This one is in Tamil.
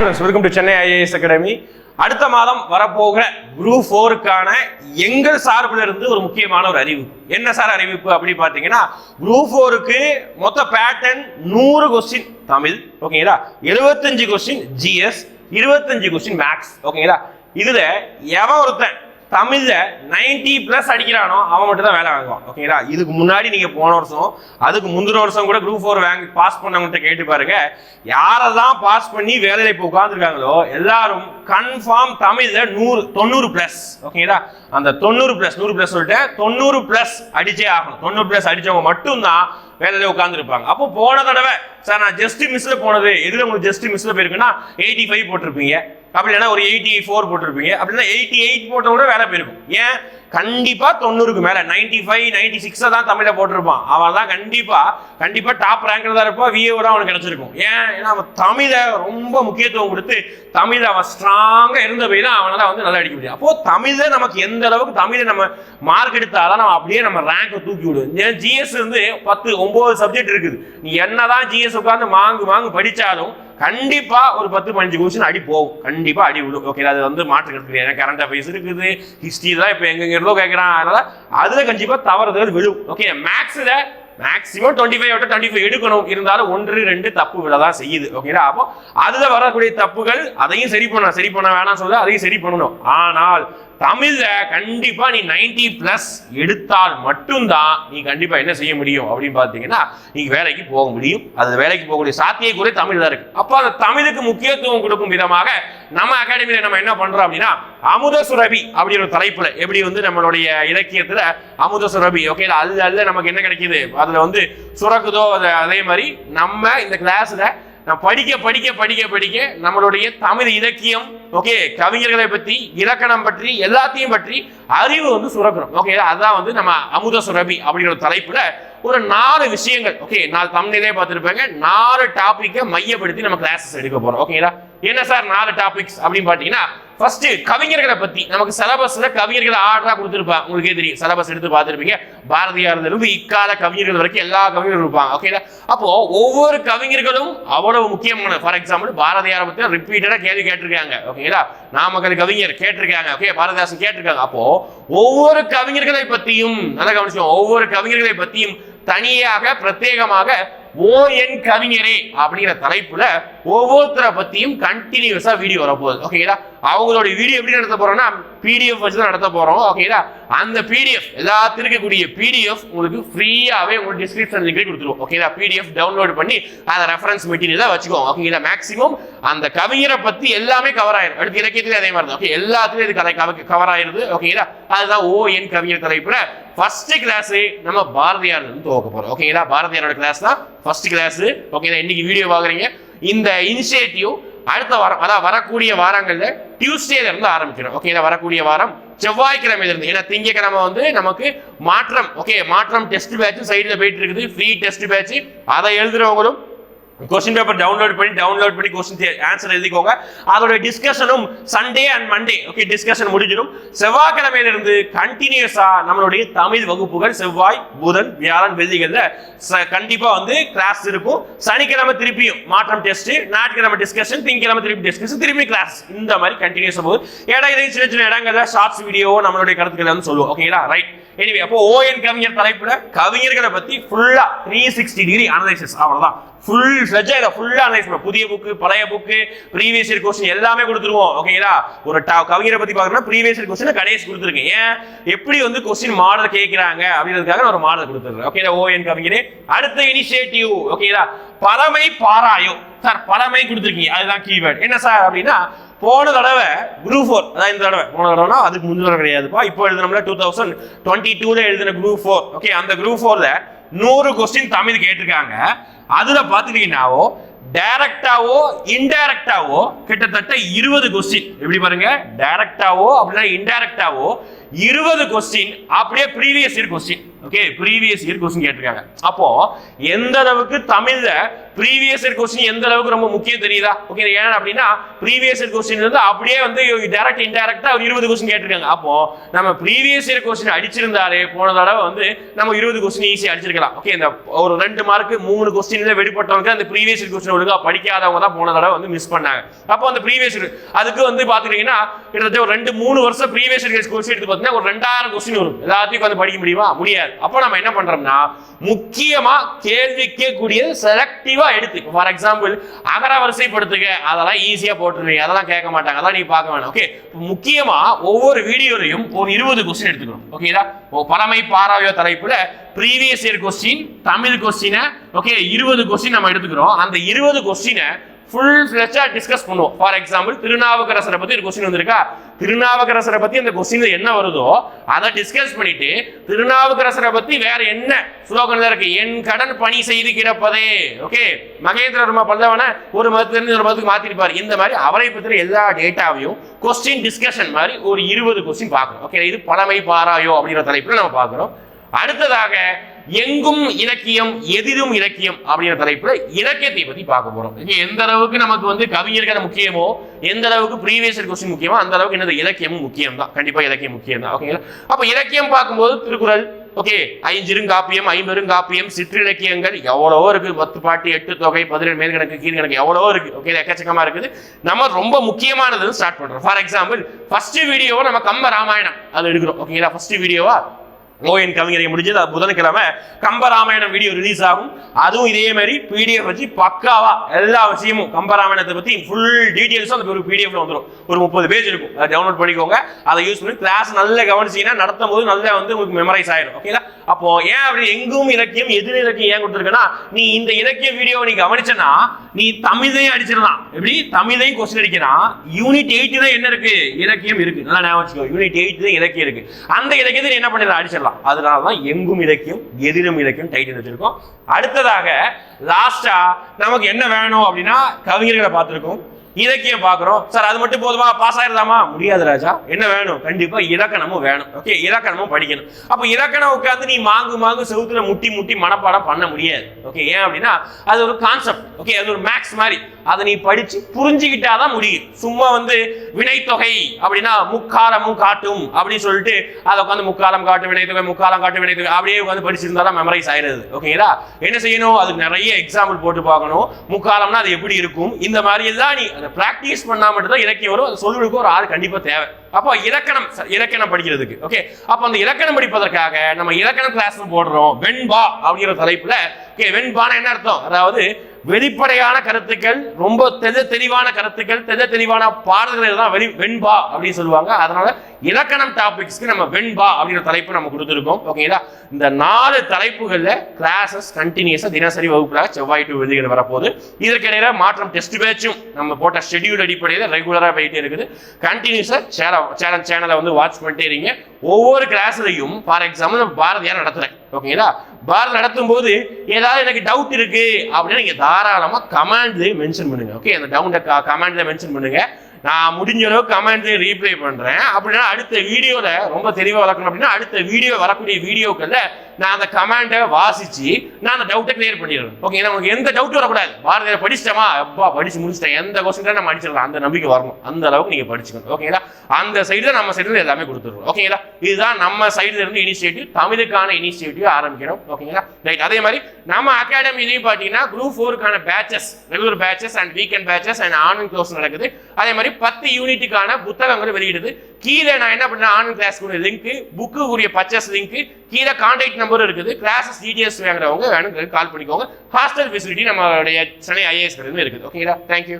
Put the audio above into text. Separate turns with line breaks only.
Students welcome to Chennai IAS academy அடுத்த மாதம் வரப்போகிற குரூப் ஃபோருக்கான எங்கள் சார்பில் இருந்து ஒரு முக்கியமான ஒரு அறிவிப்பு. என்ன சார் அறிவிப்பு அப்படி பார்த்தீங்கன்னா குரூப் ஃபோருக்கு மொத்த பேட்டர்ன் நூறு கொஸ்டின் தமிழ். ஓகேங்களா எழுபத்தஞ்சு கொஸ்டின் ஜிஎஸ் இருபத்தஞ்சு கொஸ்டின் மேக்ஸ் ஓகேங்களா இதுல எவன் ஒருத்தன் தமிழில் நைன்டி ப்ளஸ் அடிக்கிறானோ அவன் மட்டும் தான் வேலை வாங்குவான். ஓகேங்களா இதுக்கு முன்னாடி நீங்கள் போன வருஷம் அதுக்கு முந்தின வருஷம் கூட குரூப் ஃபோர் வாங்கி பாஸ் பண்ணவங்கள்ட்ட கேட்டு பாருங்க யாரை தான் பாஸ் பண்ணி வேலையில் இப்போ உட்காந்துருக்காங்களோ எல்லாரும் கன்ஃபார்ம் தமிழ்ல நூறு தொண்ணூறு பிளஸ் ஓகேங்களா அந்த தொண்ணூறு பிளஸ் நூறு பிளஸ் சொல்லிட்டு தொண்ணூறு பிளஸ் அடிச்சே ஆகணும். தொண்ணூறு பிளஸ் அடிச்சவங்க மட்டும்தான் வேலையில உட்காந்துருப்பாங்க அப்போ போன தடவை சார் நான் ஜஸ்ட் மிஸ்ல போனது எதுல உங்களுக்கு ஜஸ்ட் மிஸ்ல போயிருக்குன்னா எயிட்டி ஃபைவ் போட்டிருப்பீங்க. அப்படி இல்லைன்னா ஒரு எயிட்டி ஃபோர் போட்டிருப்பீங்க. அப்படின்னா எயிட்டி எயிட் போட்ட கூட வேலை போயிருக்கும். ஏன்? கண்டிப்பா தொண்ணூறுக்கு மேல. நைன்டி ஃபைவ் நைன்டி சிக்ஸ் தான் தமிழ்ல போட்டிருப்பான். அவன் தான் கண்டிப்பா கண்டிப்பா டாப் ரேங்க்ல தான் இருப்பான் தான் அவனுக்கு கிடைச்சிருக்கும். ஏன்? ஏன்னா அவன் தமிழை ரொம்ப முக்கியத்துவம் கொடுத்து தமிழை அவன் ஸ்ட்ராங்கா இருந்த போய் தான் அவனால வந்து நல்லா அடிக்க முடியும். அப்போ தமிழை நமக்கு எந்த அளவுக்கு தமிழை நம்ம மார்க் எடுத்தாதான் நம்ம அப்படியே நம்ம ரேங்கை தூக்கி விடுவோம். ஏன்? ஜிஎஸ் வந்து பத்து ஒன்பது சப்ஜெக்ட் இருக்குது. நீ என்னதான் ஜிஎஸ் உட்காந்து மாங்கு மாங்கு படிச்சாலும் கண்டிப்பா ஒரு பத்து பதினஞ்சு கொஸ்டின் அடி போகும். கண்டிப்பா அடி விடும் ஓகே அது வந்து மாற்று கருத்து ஏன்னா கரண்ட் அஃபேர்ஸ் இருக்குது. ஹிஸ்டரி தான் இப்போ எங்க இருந்தோ கேட்கறான் அதனால அதுல கண்டிப்பா தவறுதல் விழும். ஓகே மேக்ஸ்ல maximum twenty five out twenty five எடுக்கணும். இருந்தாலும் ஒன்று ரெண்டு தப்பு விட தான் செய்யுது ஓகேடா அப்போ அதுல வரக்கூடிய தப்புகள் அதையும் சரி பண்ண சரி பண்ண வேணாம் சொல்ல அதையும் சரி பண்ணணும். ஆனால் தமிழ்ல கண்டிப்பா நீ 90 பிளஸ் எடுத்தால் மட்டும்தான் நீ கண்டிப்பா என்ன செய்ய முடியும் அப்படின்னு பார்த்தீங்கன்னா நீ வேலைக்கு போக முடியும். அது வேலைக்கு போகக்கூடிய சாத்திய கூட தமிழ் தான் இருக்கு. அப்போ அந்த தமிழுக்கு முக்கியத்துவம் கொடுக்கும் விதமாக நம்ம அகாடமியில நம்ம என்ன பண்றோம் அப்படின்னா அமுத சுரபி அப்படிங்கிற ஒரு தலைப்புல எப்படி வந்து நம்மளுடைய இலக்கியத்துல அமுத சுரபி ஓகே அது அல்ல நமக்கு என்ன கிடைக்குது? அதுல வந்து சுரக்குதோ அதே மாதிரி நம்ம இந்த கிளாஸ்ல நான் படிக்க படிக்க படிக்க படிக்க நம்மளுடைய தமிழ் இலக்கியம் ஓகே கவிஞர்களை பற்றி இலக்கணம் பற்றி எல்லாத்தையும் பற்றி அறிவு வந்து சுரக்கிறோம் ஓகே அதான் வந்து நம்ம அமுத சுரபி அப்படிங்கிற தலைப்பில் ஒரு நாலு விஷயங்கள். ஓகே நாலு தமிழிலே பார்த்துருப்பாங்க. நாலு டாப்பிக்கை மையப்படுத்தி நம்ம கிளாஸஸ் எடுக்க போகிறோம் ஓகேங்களா என்ன சார் நாலு டாபிக்ஸ் அப்படின்னு பார்த்தீங்கன்னா ஃபர்ஸ்ட் கவிஞர்களை பத்தி நமக்கு சிலபஸ்ல கவிஞர்களை ஆர்டரா கொடுத்துருப்பாங்க உங்களுக்கே தெரியும். சிலபஸ் எடுத்து பார்த்துருப்பீங்க. பாரதியார் இருந்து இக்கால கவிஞர்கள் வரைக்கும் எல்லா கவிஞர்களும் இருப்பாங்க. ஓகேங்களா அப்போ ஒவ்வொரு கவிஞர்களும் அவ்வளவு முக்கியமான ஃபார் எக்ஸாம்பிள் பாரதியாரை பத்தி ரிப்பீட்டடா கேள்வி கேட்டிருக்காங்க. ஓகேங்களா நாமக்கல் கவிஞர் கேட்டிருக்காங்க. ஓகே பாரதிதாசன் கேட்டிருக்காங்க. அப்போ ஒவ்வொரு கவிஞர்களை பத்தியும் நல்லா கவனிச்சோம் ஒவ்வொரு கவிஞர்களை பத்தியும் தனியாக பிரத்யேகமாக ஓ என் கவிஞரே அப்படிங்கிற தலைப்புல ஒவ்வொருத்தரை பத்தியும் கண்டினியூஸா வீடியோ வரப்போகுது. ஓகேங்களா அவங்களோட வீடியோ எப்படி நடத்த போறோம்னா பிடிஎஃப் வச்சு தான் நடத்த போறோம். ஓகேங்களா அந்த பிடிஎஃப் எல்லாத்துக்கும் இருக்கக்கூடிய பிடிஎஃப் உங்களுக்கு ஃப்ரீயாவே உங்களுக்கு டிஸ்கிரிப்ஷன் லிங்க்ல கொடுத்துருவோம். ஓகேங்களா பிடிஎஃப் டவுன்லோட் பண்ணி அதை ரெஃபரன்ஸ் மெட்டீரியலாக வச்சுக்கோங்க ஓகேங்களா மேக்ஸிமம் அந்த கவிஞரை பத்தி எல்லாமே கவர் ஆயிரும். அடுத்து இலக்கியத்துல அதே மாதிரி தான் ஓகே எல்லாத்துலயும் இது கதை கவர் ஆயிருது ஓகேங்களா அதுதான் ஓ என் கவிஞர் தலைப்புல ஃபர்ஸ்ட் கிளாஸ் நம்ம பாரதியார் இருந்து துவக்க போறோம் ஓகேங்களா பாரதியாரோட கிளாஸ் தான் ஃபர்ஸ்ட் கிளாஸு ஓகேங்களா இன்னைக்கு வீடியோ பார்க்குறீங்க. இந்த இனிஷியேட்டிவ் அடுத்த வாரம் அதாவது வரக்கூடிய வாரங்களில் டியூஸ்டேல இருந்து ஆரம்பிக்கிறோம். இதை வரக்கூடிய வாரம் செவ்வாய்க்கிழமையில இருந்து ஏன்னா திங்கக்கிழமை வந்து நமக்கு மாற்றம். ஓகே மாற்றம் டெஸ்ட் பேட்ச் சைடில் போயிட்டு இருக்குது. ஃப்ரீ டெஸ்ட் பேட்ச் அதை எழுதுறவங்களும் கொஸ்டின் பேப்பர் டவுன்லோட் பண்ணி டவுன்லோட் பண்ணி கொஸ்டின் ஆன்சர் எழுதிக்கோங்க. அதோட டிஸ்கஷனும் Sunday and Monday okay discussion முடிஞ்சிடும். செவ்வாய்க்கிழமையிலிருந்து கண்டினியூஸா நம்மளுடைய தமிழ் வகுப்புகள் செவ்வாய் புதன் வியாழன் வெள்ளிகள்ல ச- கண்டிப்பா வந்து கிளாஸ் இருக்கும். சனிக்கிழமை திருப்பியும் மாற்றம் டெஸ்ட் ஞாயிற்றுக்கிழமை டிஸ்கஷன் திங்கிழமை திருப்பி டிஸ்கஷன் திருப்பி கிளாஸ் இந்த மாதிரி கண்டினியூஸ் போகுது. இடம் இது சின்ன சின்ன இடங்கள்ல ஷார்ட்ஸ் வீடியோ நம்மளுடைய கருத்துக்கள் வந்து சொல்லுவோம். ஓகேங்களா ரைட் எனிவே அப்போ ஓஎன் கவிஞர் தலைப்புல கவிஞர்களை பத்தி ஃபுல்லா த்ரீ சிக்ஸ்டி டிகிரி அனலைசிஸ் அவ்வளவுதான். ஃபுல் ஃபிளஜா இதை ஃபுல்லா அனலைஸ் பண்ண. புதிய புக்கு பழைய புக்கு ப்ரீவியஸ் இயர் கொஸ்டின் எல்லாமே கொடுத்துருவோம். ஓகேங்களா ஒரு கவிஞரை பத்தி பார்க்கணும்னா ப்ரீவியஸ் இயர் கொஸ்டின் கடைசி கொடுத்துருக்கேன் ஏன்? எப்படி வந்து கொஸ்டின் மாடல் கேட்கிறாங்க அப்படின்றதுக்காக நான் ஒரு மாடல் கொடுத்துருக்கேன். ஓகேங்களா ஓஎன் கவிஞரே? அடுத்த இனிஷியேட்டிவ் ஓகேங்களா பழமை பாராயம் சார் பழமை கொடுத்துருக்கீங்க. அதுதான் கீவேர்ட் என்ன சார் அப்படின்னா போன தடவை குரூப் ஃபோர் அதான் இந்த தடவை. போன தடவைனா அதுக்கு முந்தின தடவை கிடையாதுப்பா. இப்போ எழுதுனோம்ல டூ தௌசண்ட் டுவெண்ட்டி டூல எழுதின குரூப் ஃபோர் ஓகே அந்த குரூப் ஃபோர்ல நூறு கொஸ்டின் தமிழ் கேட்டிருக்காங்க. அதுல பாத்துட்டீங்கன்னாவோ டைரக்டாவோ இன்டைரக்டாவோ கிட்டத்தட்ட இருபது கொஸ்டின் எப்படி பாருங்க? டைரக்டாவோ அப்படின்னா இன்டைரக்டாவோ இருபது கொஸ்டின் அப்படியே previous year question okay previous year question கேட்டிருக்காங்க. அப்போ எந்த அளவுக்கு தமிழ்ல ப்ரீவியஸ் இயர் கொஸ்டின் எந்த அளவுக்கு ரொம்ப முக்கியம் தெரியுதா? ஓகே ஏன் அப்படின்னா ப்ரீவியஸ் இயர் கொஸ்டின் வந்து அப்படியே வந்து டேரக்ட் இன்டெரக்டா ஒரு இருபது கொஸ்டின் கேட்டிருக்காங்க. அப்போ நம்ம ப்ரீவியஸ் இயர் கொஸ்டின் அடிச்சிருந்தாலே போன தடவை வந்து நம்ம இருபது கொஸ்டின் ஈஸியாக அடிச்சிருக்கலாம். ஓகே இந்த ஒரு ரெண்டு மார்க் மூணு கொஸ்டின்ல வெளிப்பட்டவங்க அந்த ப்ரீவியஸ் இயர் கொஸ்டின் ஒழுங்காக படிக்காதவங்க தான் போன தடவை வந்து மிஸ் பண்ணாங்க. அப்போ அந்த ப்ரீவியஸ் அதுக்கு வந்து பாத்துக்கிட்டீங்கன்னா கிட்டத்தட்ட ஒரு ரெண்டு மூணு வருஷம் ப்ரீவியஸ் இயர் கொஸ்டின் எடுத்து பார்த்தீங்கன்னா ஒரு ரெண்டாயிரம் கொஸ்டின் வரும். எல்லாத்தையும் வந்து படிக்க முடியுமா? முடியாது. அப்போ நம்ம என்ன பண்றோம்னா முக்கியமா கேள்வி கேட்கக்கூடிய செலக்டிவா எடுத்து ஃபார் எக்ஸாம்பிள் அகர வரிசைப்படுத்துக அதெல்லாம் ஈஸியா போட்டுருவீங்க. அதெல்லாம் கேட்க மாட்டாங்க. அதெல்லாம் நீ பார்க்க வேணாம். ஓகே முக்கியமா ஒவ்வொரு வீடியோலையும் ஒரு இருபது கொஸ்டின் எடுத்துக்கணும். ஓகேதா பழமை பாராவியோ தலைப்புல ப்ரீவியஸ் இயர் கொஸ்டின் தமிழ் கொஸ்டினை ஓகே இருபது கொஸ்டின் நம்ம எடுத்துக்கிறோம். அந்த இருபது கொஸ்டினை ஃபுல் ஃபிளெச்சா டிஸ்கஸ் பண்ணுவோம். ஃபார் எக்ஸாம்பிள் திருநாவுக்கரசரை பற்றி ஒரு கொஸ்டின் வந்திருக்கா? திருநாவுக்கரசரை பற்றி அந்த கொஸ்டின் என்ன வருதோ அதை டிஸ்கஸ் பண்ணிட்டு திருநாவுக்கரசரை பற்றி வேற என்ன ஸ்லோகன்ல இருக்கு? என் கடன் பணி செய்து கிடப்பதே. ஓகே மகேந்திரவர்மா பல்லவனை ஒரு மதத்துலேருந்து ஒரு மதத்துக்கு மாற்றிருப்பார் இந்த மாதிரி அவரை பற்றின எல்லா டேட்டாவையும் கொஸ்டின் டிஸ்கஷன் மாதிரி ஒரு இருபது கொஸ்டின் பார்க்குறோம் ஓகே இது பழமை பாராயோ அப்படிங்கிற தலைப்பில் நம்ம பார்க்குறோம். அடுத்ததாக எங்கும் இலக்கியம் எதிரும் இலக்கியம் அப்படிங்கிற தலைப்புல இலக்கியத்தை பத்தி பார்க்க போறோம். எந்த அளவுக்கு நமக்கு வந்து கவிஞர்கள் முக்கியமோ எந்த அளவுக்கு ப்ரீவியஸ் கொஸ்டின் முக்கியமோ அந்த அளவுக்கு என்னது இலக்கியமும் முக்கியம் தான் கண்டிப்பா இலக்கியம் முக்கியம் தான் ஓகேங்களா அப்ப இலக்கியம் பார்க்கும்போது திருக்குறள் ஓகே ஐஞ்சிருங்காப்பியம் ஐம்பெருங்காப்பியம் சிற்றிலக்கியங்கள் எவ்வளவோ இருக்கு. பத்து பாட்டு எட்டு தொகை பதினேழு மேல்கணக்கு கீழ்கணக்கு எவ்வளவோ இருக்கு. ஓகே எக்கச்சக்கமா இருக்குது. நம்ம ரொம்ப முக்கியமானது ஸ்டார்ட் பண்றோம். ஃபார் எக்ஸாம்பிள் ஃபர்ஸ்ட் வீடியோவை நம்ம கம்ப ராமாயணம் அது எடுக்கிறோம். ஓகேங்களா ஃபர்ஸ்ட் வீடியோவா ஓஎன் கவிஞரை முடிஞ்சது அது புதன்கிழமை கம்பராமாயணம் வீடியோ ரிலீஸ் ஆகும். அதுவும் இதே மாதிரி பிடிஎஃப் வச்சு பக்காவா எல்லா விஷயமும் கம்பராமாயணத்தை பத்தி ஃபுல் டீட்டெயில்ஸும் அந்த ஒரு பிடிஎஃப்ல வந்துடும் ஒரு முப்பது பேஜ் இருக்கும். அதை டவுன்லோட் பண்ணிக்கோங்க. அதை யூஸ் பண்ணி கிளாஸ் நல்லா கவனிச்சிங்கன்னா நடத்தும் போது நல்லா வந்து உங்களுக்கு மெமரைஸ் ஆயிடும் ஓகேங்களா அப்போ ஏன் அப்படி எங்கும் இலக்கியம் எதிர் இலக்கியம் ஏன் கொடுத்துருக்கேன்னா நீ இந்த இலக்கிய வீடியோவை நீ கவனிச்சனா நீ தமிழையும் அடிச்சிடலாம். எப்படி? தமிழையும் கொஸ்டின் அடிக்கிறான் யூனிட் எயிட் தான் என்ன இருக்கு? இலக்கியம் இருக்கு. நல்லா ஞாபகம் யூனிட் எயிட் தான் இலக்கியம் இருக்கு. அந்த இலக்கியத்தை என்ன பண்ணிடலாம்? அடிச்சிடலாம். அதனால தான் எங்கும் இலக்கியம் எதிரும் இலக்கியம் டைட்டில் வச்சிருக்கோம். அடுத்ததாக லாஸ்டா நமக்கு என்ன வேணும் அப்படின்னா கவிஞர்களை பார்த்துருக்கோம். இலக்கியம் பார்க்குறோம். சார் அது மட்டும் போதுமா? பாஸ் ஆயிருந்தாமா முடியாது ராஜா. என்ன வேணும்? கண்டிப்பா இலக்கணமும் வேணும். ஓகே இலக்கணமும் படிக்கணும். அப்போ இலக்கணம் உட்காந்து நீ மாங்கு மாங்கு செவுத்துல முட்டி முட்டி மனப்பாடம் பண்ண முடியாது. ஓகே ஏன் அப்படின்னா அது ஒரு கான்செப்ட் ஓகே அது ஒரு மேக்ஸ் மாதிரி. அதை நீ படிச்சு புரிஞ்சுக்கிட்டாதான் முடியும். சும்மா வந்து வினைத்தொகை அப்படின்னா முக்காலமும் காட்டும் அப்படின்னு சொல்லிட்டு அதை உட்காந்து முக்காலம் காட்டும் வினைத்தொகை முக்காலம் காட்டும் வினைத்தொகை அப்படியே உட்காந்து படிச்சிருந்தா தான் மெமரைஸ் ஆயிடுது ஓகேங்களா என்ன செய்யணும்? அதுக்கு நிறைய எக்ஸாம்பிள் போட்டு பார்க்கணும். முக்காலம்னா அது எப்படி இருக்கும்? இந்த மாதிரி எல்லாம் நீ அதை ப்ராக்டிஸ் பண்ணா மட்டும் தான் இலக்கியம் வரும். அது சொல்லுக்கு ஒரு ஆள் கண்டிப்பா தேவை. அப்போ இலக்கணம் ச- இலக்கணம் படிக்கிறதுக்கு. ஓகே அப்போ அந்த இலக்கணம் படிப்பதற்காக நம்ம இலக்கணம் கிளாஸ் போடுறோம். வெண்பா அப்படிங்கிற தலைப்புல ஓகே வெண்பான என்ன அர்த்தம்? அதாவது வெளிப்படையான கருத்துக்கள் ரொம்ப தெத தெளிவான கருத்துக்கள் தெத தெளிவான பாடல்கள் தான் வெளி வெண்பா அப்படின்னு சொல்லுவாங்க. அதனால இலக்கணம் டாபிக்ஸ்க்கு நம்ம வெண்பா அப்படின்ற தலைப்பு நம்ம கொடுத்துருக்கோம். ஓகேங்களா இந்த நாலு தலைப்புகளில் கிளாஸஸ் கண்டினியூஸாக தினசரி வகுப்புகளாக செவ்வாய் டு விருதுகள் வரப்போகுது. இதற்கிடையில மாற்றம் டெஸ்ட் பேச்சும் நம்ம போட்ட ஷெட்யூல் அடிப்படையில் ரெகுலராக போயிட்டே இருக்குது. கண்டினியூஸாக சேனல் சேனலை வந்து வாட்ச் பண்ணிட்டே இருங்க. ஒவ்வொரு கிளாஸ்லையும் ஃபார் எக்ஸாம்பிள் பாரதியார் நடத்துகிறேன் ஓகேங்களா பார் நடத்தும் போது ஏதாவது எனக்கு டவுட் இருக்கு அப்படின்னா நீங்க தாராளமா கமாண்ட்லேயே மென்ஷன் பண்ணுங்க. ஓகே அந்த டவுட்டை கமெண்ட்ல மென்ஷன் பண்ணுங்க. நான் முடிஞ்ச அளவுக்கு கமெண்ட்லயே ரீப்ளை பண்றேன். அப்படின்னா அடுத்த வீடியோவில் ரொம்ப தெளிவாக வளர்க்கணும் அப்படின்னா அடுத்த வீடியோ வரக்கூடிய வீடியோக்கள்ல நான் அந்த கமாண்டை வாசிச்சு நான் அந்த டவுட்டை கிளியர் பண்ணிடுறேன். ஓகே நமக்கு எந்த டவுட் வரக்கூடாது. பாரதியார் படிச்சிட்டமா? அப்பா படிச்சு முடிச்சிட்டேன். எந்த கொஸ்டின் நம்ம அடிச்சிடலாம். அந்த நம்பிக்கை வரணும். அந்த அளவுக்கு நீங்க படிச்சுக்கணும். ஓகேங்களா அந்த சைடு நம்ம சைடுல எல்லாமே கொடுத்துருவோம் ஓகேங்களா இதுதான் நம்ம சைடுல இருந்து இனிஷியேட்டிவ் தமிழுக்கான இனிஷியேட்டிவ் ஆரம்பிக்கிறோம். ஓகேங்களா ரைட் அதே மாதிரி நம்ம அகாடமிலையும் பார்த்தீங்கன்னா group ஃபோருக்கான batches regular batches and weekend batches and online class நடக்குது. அதே மாதிரி பத்து யூனிட்டுக்கான புத்தகங்கள் வெளியிடுது. கீழே நான் என்ன பண்ணேன் ஆன்லைன் கிளாஸ் லிங்க்கு லிங்க் புக்கு உரிய பர்ச்சேஸ் லிங்க் கீழே கான்டாக்ட் நம்பர் இருக்குது. கிளாஸஸ் டீடைல்ஸ் வாங்குறவங்க வேணும் கால் பண்ணிக்கோங்க. ஹாஸ்டல் ஃபெசிலிட்டி நம்மளுடைய சென்னை ஐஏஎஸ் இருக்குது. ஓகேங்களா தேங்க்யூ